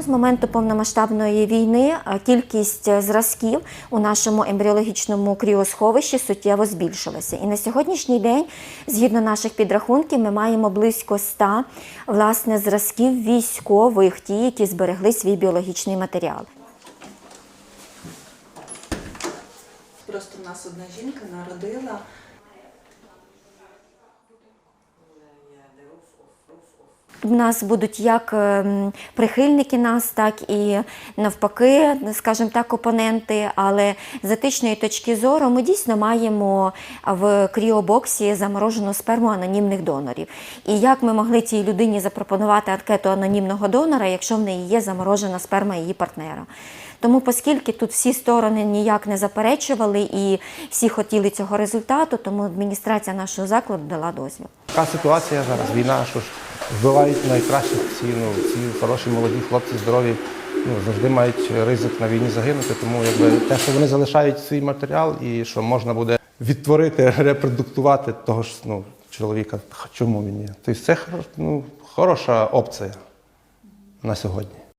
З моменту повномасштабної війни е, кількість е, зразків у нашому ембріологічному кріосховищі суттєво збільшилася. І на сьогоднішній день, згідно наших підрахунків, ми маємо близько 100 власне зразків військових, ті, які зберегли свій біологічний матеріал. Просто в нас одна жінка народила. У нас будуть як ем, прихильники нас, так і навпаки, скажімо так, опоненти. Але з етичної точки зору ми дійсно маємо в кріобоксі заморожену сперму анонімних донорів. І як ми могли цій людині запропонувати анкету анонімного донора, якщо в неї є заморожена сперма її партнера? Тому, оскільки тут всі сторони ніяк не заперечували і всі хотіли цього результату, тому адміністрація нашого закладу дала дозвіл. Така ситуація зараз, війна, що ж вбивають найкращих ці, ну, ці хороші молоді хлопці, здорові, ну, завжди мають ризик на війні загинути. Тому якби те, що вони залишають свій матеріал і що можна буде відтворити, репродуктувати того ж ну, чоловіка, чому він є. Тобто це ну, хороша опція на сьогодні.